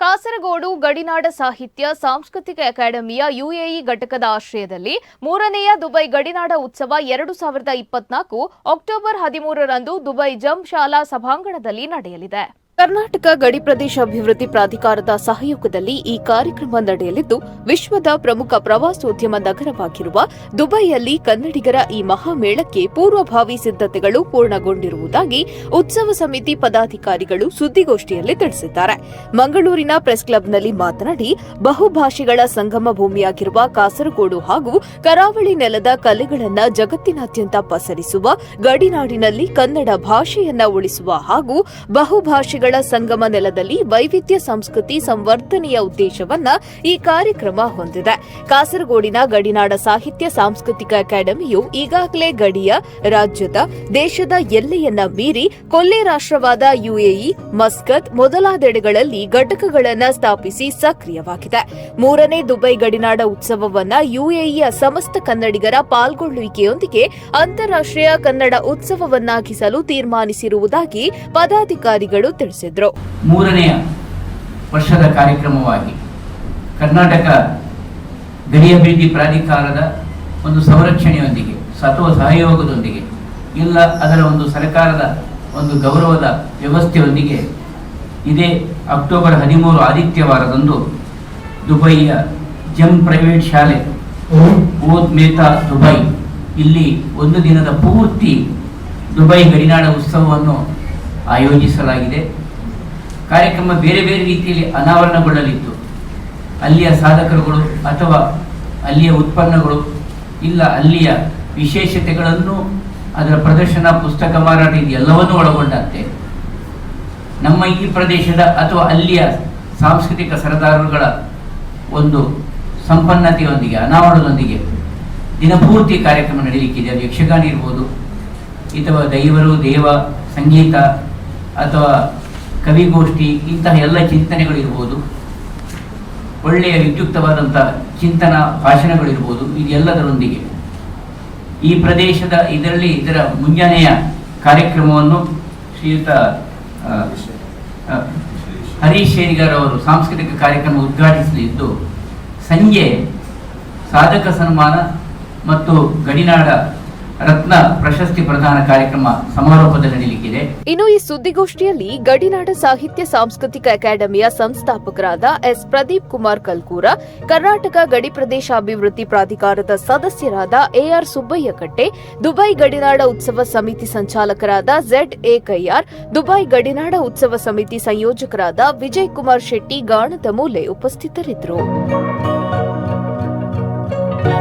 ಕಾಸರಗೋಡು ಗಡಿನಾಡ ಸಾಹಿತ್ಯ ಸಾಂಸ್ಕೃತಿಕ ಅಕಾಡೆಮಿಯ ಯುಎಇ ಘಟಕದ ಆಶ್ರಯದಲ್ಲಿ ಮೂರನೆಯ ದುಬೈ ಗಡಿನಾಡ ಉತ್ಸವ ಎರಡು ಸಾವಿರದ ಇಪ್ಪತ್ನಾಲ್ಕು ಅಕ್ಟೋಬರ್ ಹದಿಮೂರರಂದು ದುಬೈ ಜಂ ಶಾಲಾ ಸಭಾಂಗಣದಲ್ಲಿ ನಡೆಯಲಿದೆ. ಕರ್ನಾಟಕ ಗಡಿ ಪ್ರದೇಶ ಅಭಿವೃದ್ಧಿ ಪ್ರಾಧಿಕಾರದ ಸಹಯೋಗದಲ್ಲಿ ಈ ಕಾರ್ಯಕ್ರಮ ನಡೆಯಲಿದ್ದು, ವಿಶ್ವದ ಪ್ರಮುಖ ಪ್ರವಾಸೋದ್ಯಮ ನಗರವಾಗಿರುವ ದುಬೈಯಲ್ಲಿ ಕನ್ನಡಿಗರ ಈ ಮಹಾಮೇಳಕ್ಕೆ ಪೂರ್ವಭಾವಿ ಸಿದ್ಧತೆಗಳು ಪೂರ್ಣಗೊಂಡಿರುವುದಾಗಿ ಉತ್ಸವ ಸಮಿತಿ ಪದಾಧಿಕಾರಿಗಳು ಸುದ್ದಿಗೋಷ್ಠಿಯಲ್ಲಿ ತಿಳಿಸಿದ್ದಾರೆ. ಮಂಗಳೂರಿನ ಪ್ರೆಸ್ ಕ್ಲಬ್ನಲ್ಲಿ ಮಾತನಾಡಿ, ಬಹುಭಾಷೆಗಳ ಸಂಗಮ ಭೂಮಿಯಾಗಿರುವ ಕಾಸರಗೋಡು ಹಾಗೂ ಕರಾವಳಿ ನೆಲದ ಕಲೆಗಳನ್ನು ಜಗತ್ತಿನಾದ್ಯಂತ ಪಸರಿಸುವ ಗಡಿನಾಡಿನಲ್ಲಿ ಕನ್ನಡ ಭಾಷೆಯನ್ನ ಉಳಿಸುವ ಹಾಗೂ ಬಹುಭಾಷೆಗಳ ಸಂಗಮ ನೆಲದಲ್ಲಿ ವೈವಿಧ್ಯ ಸಂಸ್ಕೃತಿ ಸಂವರ್ಧನೆಯ ಉದ್ದೇಶವನ್ನ ಈ ಕಾರ್ಯಕ್ರಮ ಹೊಂದಿದೆ. ಕಾಸರಗೋಡಿನ ಗಡಿನಾಡ ಸಾಹಿತ್ಯ ಸಾಂಸ್ಕೃತಿಕ ಅಕಾಡೆಮಿಯು ಈಗಾಗಲೇ ಗಡಿಯ ರಾಜ್ಯದ ದೇಶದ ಎಲ್ಲೆಯನ್ನ ಮೀರಿ ಕೊಲ್ಲೆ ರಾಷ್ಟ್ರವಾದ ಯುಎಇ, ಮಸ್ಕತ್ ಮೊದಲಾದೆಡೆಗಳಲ್ಲಿ ಘಟಕಗಳನ್ನು ಸ್ಥಾಪಿಸಿ ಸಕ್ರಿಯವಾಗಿದೆ. ಮೂರನೇ ದುಬೈ ಗಡಿನಾಡ ಉತ್ಸವವನ್ನ ಯುಎಇಯ ಸಮಸ್ತ ಕನ್ನಡಿಗರ ಪಾಲ್ಗೊಳ್ಳುವಿಕೆಯೊಂದಿಗೆ ಅಂತಾರಾಷ್ಟ್ರೀಯ ಕನ್ನಡ ಉತ್ಸವವನ್ನಾಗಿಸಲು ತೀರ್ಮಾನಿಸಿರುವುದಾಗಿ ಪದಾಧಿಕಾರಿಗಳು ತಿಳಿಸಿದರು ಮೂರನೆಯ ವರ್ಷದ ಕಾರ್ಯಕ್ರಮವಾಗಿ ಕರ್ನಾಟಕ ಗಡಿ ಅಭಿವೃದ್ಧಿ ಪ್ರಾಧಿಕಾರದ ಒಂದು ಸಂರಕ್ಷಣೆಯೊಂದಿಗೆ, ಸತ್ವ ಸಹಯೋಗದೊಂದಿಗೆ, ಇಲ್ಲ ಅದರ ಒಂದು ಸರ್ಕಾರದ ಒಂದು ಗೌರವದ ವ್ಯವಸ್ಥೆಯೊಂದಿಗೆ ಇದೇ ಅಕ್ಟೋಬರ್ ಹದಿಮೂರು ಆದಿತ್ಯವಾರದಂದು ದುಬೈಯ ಜಮ್ ಪ್ರೈವೇಟ್ ಶಾಲೆ ಓದ್ ಮೇತಾ ದುಬೈ ಇಲ್ಲಿ ಒಂದು ದಿನದ ಪೂರ್ತಿ ದುಬೈ ಗಡಿನಾಡ ಉತ್ಸವವನ್ನು ಆಯೋಜಿಸಲಾಗಿದೆ. ಕಾರ್ಯಕ್ರಮ ಬೇರೆ ಬೇರೆ ರೀತಿಯಲ್ಲಿ ಅನಾವರಣಗೊಳ್ಳಲಿತ್ತು. ಅಲ್ಲಿಯ ಸಾಧಕರುಗಳು ಅಥವಾ ಅಲ್ಲಿಯ ಉತ್ಪನ್ನಗಳು ಇಲ್ಲ, ಅಲ್ಲಿಯ ವಿಶೇಷತೆಗಳನ್ನು ಅದರ ಪ್ರದರ್ಶನ, ಪುಸ್ತಕ ಮಾರಾಟ ಇದು ಎಲ್ಲವನ್ನೂ ಒಳಗೊಂಡಂತೆ. ನಮ್ಮ ಈ ಪ್ರದೇಶದ ಅಥವಾ ಅಲ್ಲಿಯ ಸಾಂಸ್ಕೃತಿಕ ಸರದಾರರುಗಳ ಒಂದು ಸಂಪನ್ನತೆಯೊಂದಿಗೆ, ಅನಾವರಣದೊಂದಿಗೆ ದಿನಪೂರ್ತಿ ಕಾರ್ಯಕ್ರಮ ನಡೀಲಿಕ್ಕಿದೆ. ಅದು ಯಕ್ಷಗಾನ ಇರ್ಬೋದು, ಅಥವಾ ದೈವರು, ದೇವ, ಸಂಗೀತ ಅಥವಾ ಕವಿಗೋಷ್ಠಿ, ಇಂತಹ ಎಲ್ಲ ಚಿಂತನೆಗಳು ಇರ್ಬೋದು. ಒಳ್ಳೆಯ ವಿದ್ಯುಕ್ತವಾದಂಥ ಚಿಂತನ ಭಾಷಣಗಳಿರ್ಬೋದು ಇದೆಲ್ಲದರೊಂದಿಗೆ. ಈ ಪ್ರದೇಶದ ಇದರಲ್ಲಿ ಇದರ ಮುಂಜಾನೆಯ ಕಾರ್ಯಕ್ರಮವನ್ನು ಶ್ರೀಯುತ ಹರೀಶ್ ಶೇರಿಗಾರ್ ಅವರು ಸಾಂಸ್ಕೃತಿಕ ಕಾರ್ಯಕ್ರಮ ಉದ್ಘಾಟಿಸಲಿದ್ದು, ಸಂಜೆ ಸಾಧಕ ಸನ್ಮಾನ ಮತ್ತು ಗಡಿನಾಡ ರತ್ನ ಪ್ರಶಸ್ತಿ ಪ್ರದಾನ ಕಾರ್ಯಕ್ರಮ ಸಮಾರೋಪದಲ್ಲಿ ನಡೆಯಲಿಕ್ಕಿದೆ ಇನ್ನು ಈ ಸುದ್ದಿಗೋಷ್ಠಿಯಲ್ಲಿ ಗಡಿನಾಡ ಸಾಹಿತ್ಯ ಸಾಂಸ್ಕೃತಿಕ ಅಕಾಡೆಮಿಯ ಸಂಸ್ಥಾಪಕರಾದ ಎಸ್ ಪ್ರದೀಪ್ ಕುಮಾರ್ ಕಲ್ಕೂರ, ಕರ್ನಾಟಕ ಗಡಿ ಪ್ರದೇಶ ಅಭಿವೃದ್ಧಿ ಪ್ರಾಧಿಕಾರದ ಸದಸ್ಯರಾದ ಎಆರ್ ಸುಬ್ಬಯ್ಯ ಕಟ್ಟೆ ದುಬೈ ಗಡಿನಾಡ ಉತ್ಸವ ಸಮಿತಿ ಸಂಚಾಲಕರಾದ ಝೆಡ್ ಎ ಕೈಯಾರ್, ದುಬೈ ಗಡಿನಾಡ ಉತ್ಸವ ಸಮಿತಿ ಸಂಯೋಜಕರಾದ ವಿಜಯ್ ಕುಮಾರ್ ಶೆಟ್ಟಿ, ಗಾಣದ ಮೂಲೆ ಉಪಸ್ಥಿತರಿದ್ದರು.